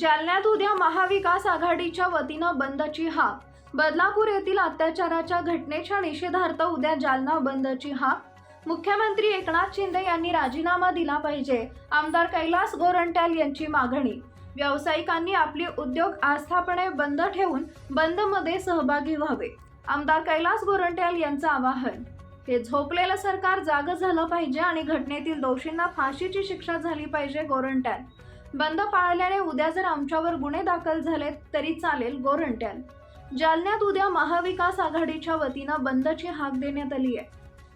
जालन्यात उद्या महाविकास आघाडीच्या वतीनं बंदची हाक. बदलापूर येथील अत्याचाराच्या घटनेच्या निषेधार्थ उद्या जालना बंदची हाक. मुख्यमंत्री एकनाथ शिंदे यांनी राजीनामा दिला पाहिजे. आमदार कैलास गोरंट्याल यांची मागणी. व्यावसायिकांनी आपली उद्योग आस्थापने बंद ठेवून बंदमध्ये सहभागी व्हावे. आमदार कैलास गोरंट्याल यांचं आवाहन. हे झोपलेलं सरकार जाग झालं पाहिजे आणि घटनेतील दोषींना फाशीची शिक्षा झाली पाहिजे गोरंट्याल. बंद पाळल्याने उद्या जर आमच्यावर गुन्हे दाखल झाले तरी चालेल गोरंट्याल. जालन्यात उद्या महाविकास आघाडीच्या वतीनं बंदची हाक देण्यात आली आहे.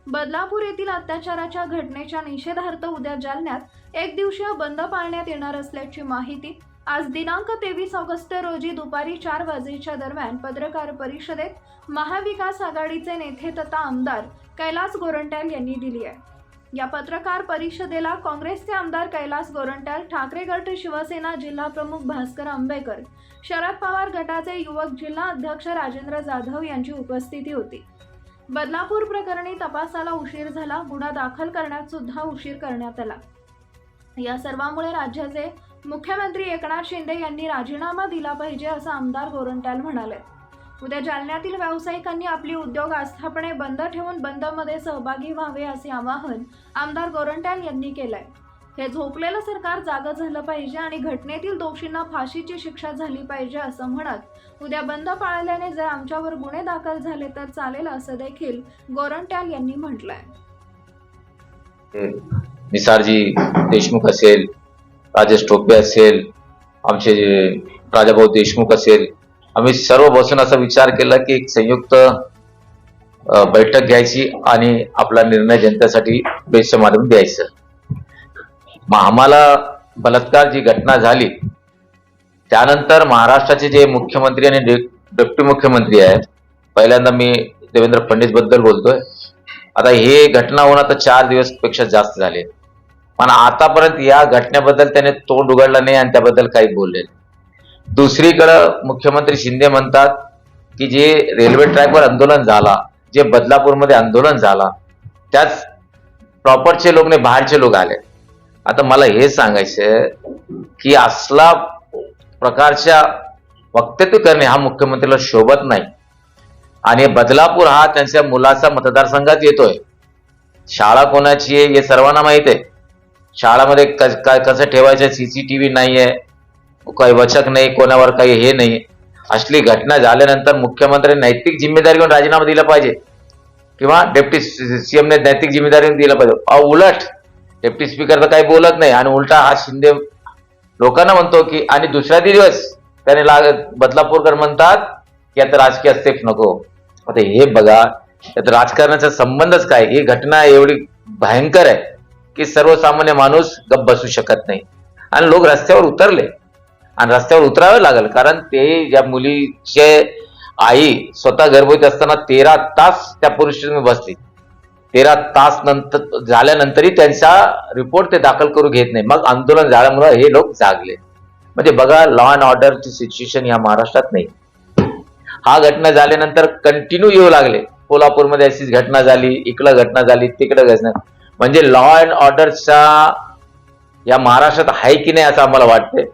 बदलापूर येथील अत्याचाराच्या घटनेच्या निषेधार्थ उद्या जालन्यात एक दिवसीय बंद पाळण्यात येणार असल्याची माहिती आज दिनांक तेवीस ऑगस्ट रोजी दुपारी चार वाजेच्या दरम्यान पत्रकार परिषदेत महाविकास आघाडीचे नेते तथा आमदार कैलास गोरंट्याल यांनी दिली आहे. या पत्रकार परिषदेला काँग्रेसचे आमदार कैलास गोरंट्याल ठाकरे गट शिवसेना जिल्हा प्रमुख भास्कर आंबेकर शरद पवार गटाचे युवक जिल्हा अध्यक्ष राजेंद्र जाधव यांची उपस्थिती होती. बदलापूर प्रकरणी तपासाला उशीर झाला गुन्हा दाखल करण्यात सुद्धा उशीर करण्यात आला. या सर्वामुळे राज्याचे मुख्यमंत्री एकनाथ शिंदे यांनी राजीनामा दिला पाहिजे असं आमदार गोरंट्याल म्हणाले. उद्या जालन्यातील व्यावसायिकांनी आपली उद्योग आस्थापने बंद ठेवून बंदमध्ये सहभागी व्हावे असे आवाहन आमदार गोरंट्याल यांनी केलंय. हे झोपलेलं सरकार जागं झालं पाहिजे आणि घटनेतील दोषींना फाशीची शिक्षा झाली पाहिजे असं म्हणत उद्या बंद पाळल्याने जर आमच्यावर गुन्हे दाखल झाले तर चालेल असं देखील गोरंट्याल यांनी म्हटलंय. निसारजी देशमुख असेल राजेश टोपे असेल आमचे राजाभाऊ देशमुख असेल आम्ही सर्व बसून असा विचार केला की एक संयुक्त बैठक घ्यायची आणि आपला निर्णय जनतेसाठी बेस्ट माध्यम द्यायचं. मग आम्हाला बलात्कार जी घटना झाली त्यानंतर महाराष्ट्राचे जे मुख्यमंत्री आणि डे- डेप्टी मुख्यमंत्री आहेत पहिल्यांदा मी देवेंद्र फडणवीसबद्दल बोलतोय. आता हे घटना होऊन आता चार दिवसपेक्षा जास्त झाले. पण आतापर्यंत या घटनेबद्दल त्याने तोंड उघडला नाही आणि त्याबद्दल काही बोलले नाही. दुसरीकडं मुख्यमंत्री शिंदे म्हणतात की जे रेल्वे ट्रॅकवर आंदोलन झाला जे बदलापूरमध्ये आंदोलन झाला त्याच प्रॉपरचे लोक नाही बाहेरचे लोक आले. आता मला हे सांगायचं की असला प्रकारच्या वक्तव्य करणे हा मुख्यमंत्र्याला शोभत नाही. आणि बदलापूर हा त्यांच्या मुलाचा मतदारसंघात येतोय. शाळा कोणाची आहे हे सर्वांना माहीत आहे. शाळामध्ये क- कसं ठेवायचं? सीसीटीव्ही आहे काही वचक नाही कोणावर काही हे नाही। असली घटना झाल्यानंतर मुख्यमंत्री नैतिक जिम्मेदारी घेऊन राजीनामा दिला पाहिजे. किंवा डेप्टी सीएमने नैतिक जिम्मेदारी दिला पाहिजे. अहो, उलट डेप्टी स्पीकर तर काही बोलत नाही. आणि उलटा हा शिंदे लोकांना म्हणतो की आणि दुसऱ्या दिवस त्याने लाग बदलापूरकर म्हणतात की आता राजकीय अस्तित्व नको. आता हे बघा त्यात राजकारणाचा संबंधच काय? ही घटना एवढी भयंकर आहे की सर्वसामान्य माणूस गप्प बसू शकत नाही. आणि लोक रस्त्यावर उतरले. आणि रस्त्यावर उतरावं लागेल कारण ते ज्या मुलीचे आई स्वतः गर्भवती असताना तेरा तास त्या पुरुष बसली. तेरा तास नंतर झाल्यानंतरही त्यांचा रिपोर्ट ते दाखल करू घेत नाही. मग आंदोलन झाल्यामुळे हे लोक जागले. म्हणजे बघा लॉ अँड ऑर्डरची सिच्युएशन या महाराष्ट्रात नाही. हा घटना झाल्यानंतर कंटिन्यू येऊ लागले. कोल्हापूरमध्ये अशीच घटना झाली इकडं घटना झाली तिकडं घटना. म्हणजे लॉ अँड ऑर्डरचा या महाराष्ट्रात आहे की नाही असं आम्हाला वाटतंय.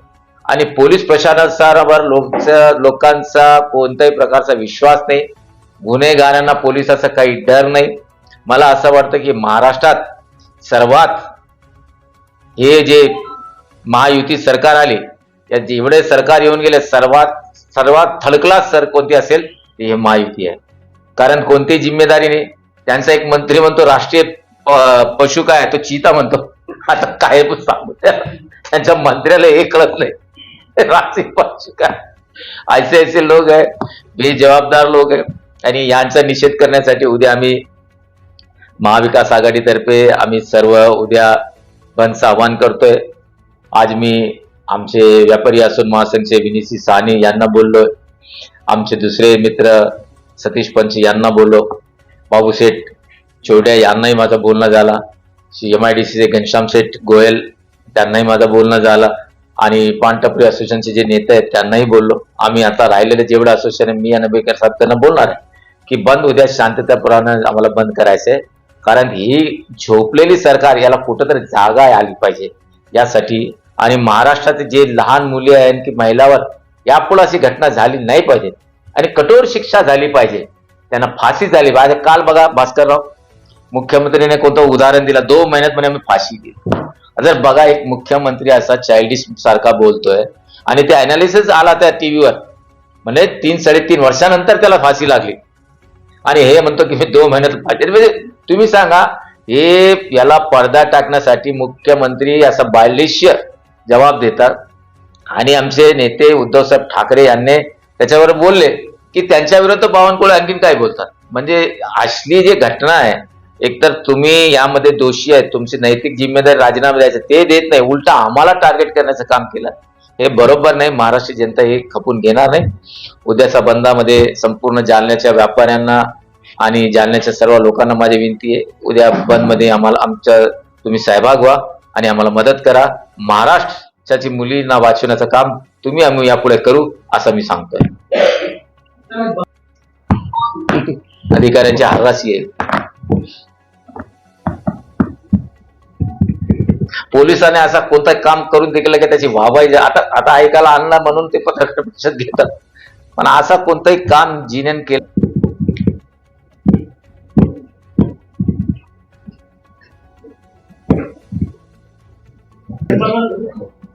आणि पोलीस प्रशासनावर लोकचा लोकांचा कोणत्याही प्रकारचा विश्वास नाही. गुन्हेगारांना पोलिसाचा काही डर नाही. मला असं वाटतं की महाराष्ट्रात सर्वात हे जे महायुती सरकार आली या जेवढे सरकार येऊन गेले सर्वात सर्वात थडकला सर कोणती असेल ती हे महायुती आहे. कारण कोणतीही जिम्मेदारी नाही. त्यांचा एक मंत्री म्हणतो राष्ट्रीय प- पशु काय तो चीता म्हणतो. आता काय सांगू? त्यांच्या मंत्र्याला हे कळत नाही. काय? ऐसे ऐसे लोक आहे बेजबाबदार लोक आहे आणि यांचा निषेध करण्यासाठी उद्या आम्ही महाविकास आघाडीतर्फे आम्ही सर्व उद्या बंदचं आवाहन करतोय. आज मी आमचे व्यापारी असून महासंघचे विनिसी साने यांना बोललोय आमचे दुसरे मित्र सतीश पंच यांना बोललो. बाबूसेठ चोड्या यांनाही माझा बोलणं झाला. एम आय डी सीचे घनश्याम शेठ गोयल त्यांनाही माझा बोलणं झाला. आणि पानटपरी असोसिएशनचे जे नेते आहेत त्यांनाही बोललो. आम्ही आता राहिलेले जेवढे असोसिएशन आहे मी आणि बेकर साहेब त्यांना बोलणार आहे की बंद उद्या शांततापुराने आम्हाला बंद करायचंय कारण ही झोपलेली सरकार याला कुठंतरी जागा आली पाहिजे यासाठी. आणि महाराष्ट्रातील जे लहान मुली आहेत की महिलावर यापुढे अशी घटना झाली नाही पाहिजे. आणि कठोर शिक्षा झाली पाहिजे. त्यांना फाशी झाली पाहिजे. काल बघा भास्करराव मुख्यमंत्रीने कोणतं उदाहरण दिलं? दोन महिन्यात म्हणे आम्ही फाशी दिली. जर बघा एक मुख्यमंत्री असा चाइल्डिश सारखा बोलतोय आणि ते अनालिसिस आला त्या टीव्हीवर म्हणजे तीन साडेतीन वर्षानंतर त्याला फाशी लागली. आणि हे म्हणतो की मी दोन महिन्यात फाशी म्हणजे तुम्ही सांगा हे याला पडदा टाकण्यासाठी मुख्यमंत्री असा बालिश्य जबाब देतात. आणि आमचे नेते उद्धवसाहेब ठाकरे यांनी त्याच्यावर बोलले की त्यांच्या विरुद्ध बावनकुळे आणखीन काय बोलतात? म्हणजे असली जी घटना आहे एकतर तुम्ही यामध्ये दोषी आहेत तुमची नैतिक जिम्मेदारी राजीनामा द्यायचं ते देत नाही. उलटा आम्हाला टार्गेट करण्याचं काम केलं. हे बरोबर नाही. महाराष्ट्र जनता हे खपून घेणार नाही. उद्याच्या बंदामध्ये संपूर्ण जालन्याच्या व्यापाऱ्यांना आणि जालन्याच्या सर्व लोकांना माझी विनंती आहे उद्या बंदमध्ये आम्हाला आमच्या तुम्ही सहभाग व्हा आणि आम्हाला मदत करा. महाराष्ट्राची मुलींना वाचवण्याचं काम तुम्ही आम्ही यापुढे करू असं मी सांगतोय. अधिकाऱ्यांची हराशी आहे. पोलिसाने असा कोणतं काम करून दिलं की त्याची वाहवाही आता आता ऐकायला आणला म्हणून ते पत्रकार परिषद घेतात पण असा कोणताही काम जिनेन केलं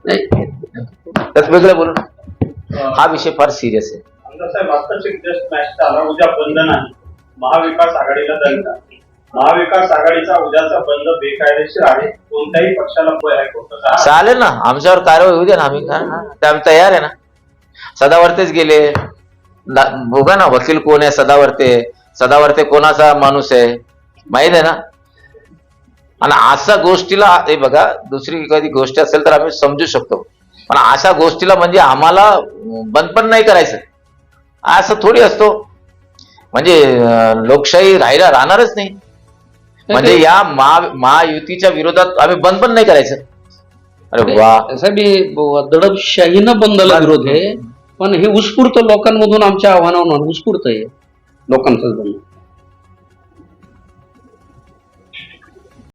त्यात वेगळं बोलून हा विषय फार सिरियस आहे. महाविकास आघाडीला महाविकास आघाडीचा उद्याचा बंद बेकायदेशीर आहे. कोणत्याही पक्षाला चालेल ना. आमच्यावर कारवाई होऊ दे ना. आम्ही ते आम्ही तयार आहे ना. सदावर्तेच गेले. बघा ना. वकील कोण आहे? सदावर्ते. सदावर्ते कोणाचा माणूस आहे? माहीत आहे ना? आणि अशा गोष्टीला हे बघा दुसरी एखादी गोष्ट असेल तर आम्ही समजू शकतो. पण अशा गोष्टीला म्हणजे आम्हाला बंद पण नाही करायचं. असं थोडी असतो. म्हणजे लोकशाही राहायला राहणारच नाही. म्हणजे या महा महायुतीच्या विरोधात आम्ही बंद पण नाही करायचं. अरे वा. ब- दडपशाहीनं बंदला विरोध आहे. पण हे उत्स्फूर्त लोकांमधून आमच्या आव्हानावर उत्स्फूर्त आहे. लोकांचं बंद.